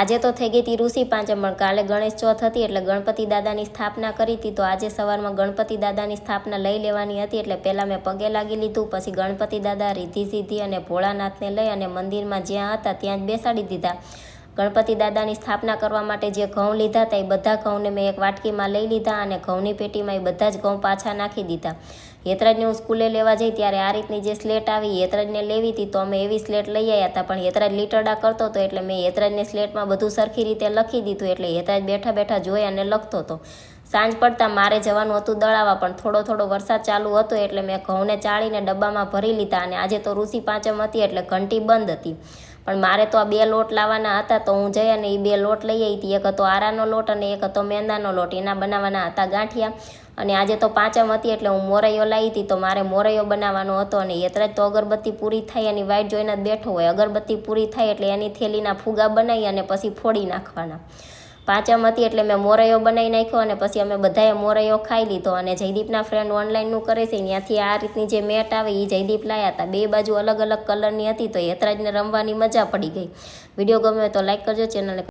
આજે તો થઈ ગઈ હતી ઋષિ પાંચમ પણ કાલે ગણેશ ચોથ હતી એટલે ગણપતિ દાદાની સ્થાપના કરી હતી. તો આજે સવારમાં ગણપતિ દાદાની સ્થાપના લઈ લેવાની હતી એટલે પહેલાં મેં પગે લાગી લીધું. પછી ગણપતિ દાદા રીધી સીધી અને ભોળાનાથને લઈ અને મંદિરમાં જ્યાં હતા ત્યાં જ બેસાડી દીધા. ગણપતિ દાદાની સ્થાપના કરવા માટે જે ઘઉં લીધા હતા એ બધા ઘઉંને મેં એક વાટકીમાં લઈ લીધા અને ઘઉંની પેટીમાં એ બધા જ ઘઉં પાછા નાખી દીધા. હેતરાજને હું સ્કૂલે લેવા જઈ ત્યારે આ રીતની જે સ્લેટ આવી હેતરાજને લેવી હતી તો અમે એવી સ્લેટ લઈ આવ્યા હતા, પણ હેતરાજ લીટરડા કરતો હતો એટલે મેં હેતરાજને સ્લેટમાં બધું સરખી રીતે લખી દીધું એટલે હેતરાજ બેઠા બેઠા જોઈ અને લખતો હતો. સાંજ પડતા મારે જવાનું હતું દળાવા, પણ થોડો થોડો વરસાદ ચાલુ હતો એટલે મેં ઘઉંને ચાળીને ડબ્બામાં ભરી લીધા અને આજે તો ઋષિ પાંચમ હતી એટલે ઘંટી બંધ હતી. પણ મારે તો આ બે લોટ લાવવાના હતા તો હું જઈ અને એ બે લોટ લઈ આવી હતી. એક હતો આરાનો લોટ અને એક હતો મેંદાનો લોટ. એના બનાવવાના હતા ગાંઠિયા. અને આજે તો પાંચમ હતી એટલે હું મોરૈયો લાવી હતી તો મારે મોરૈયો બનાવવાનો હતો અને યતરાજ તો અગરબત્તી પૂરી થાય એની વાઈટ જોઈને જ બેઠો હોય. અગરબત્તી પૂરી થાય એટલે એની થેલીના ફુગા બનાવી અને પછી ફોડી નાખવાના. પાંચમ હતી એટલે મેં મોરૈયો બનાવી નાખ્યો અને પછી અમે બધાએ મોરૈયો ખાઈ લીધો અને જયદીપના ફ્રેન્ડ ઓનલાઈનનું કરે છે ત્યાંથી આ રીતની જે મેટ આવે એ જયદીપ લાયા હતા. બે બાજુ અલગ અલગ કલરની હતી તો યતરાજને રમવાની મજા પડી ગઈ. વીડિયો ગમે તો લાઈક કરજો ચેનલને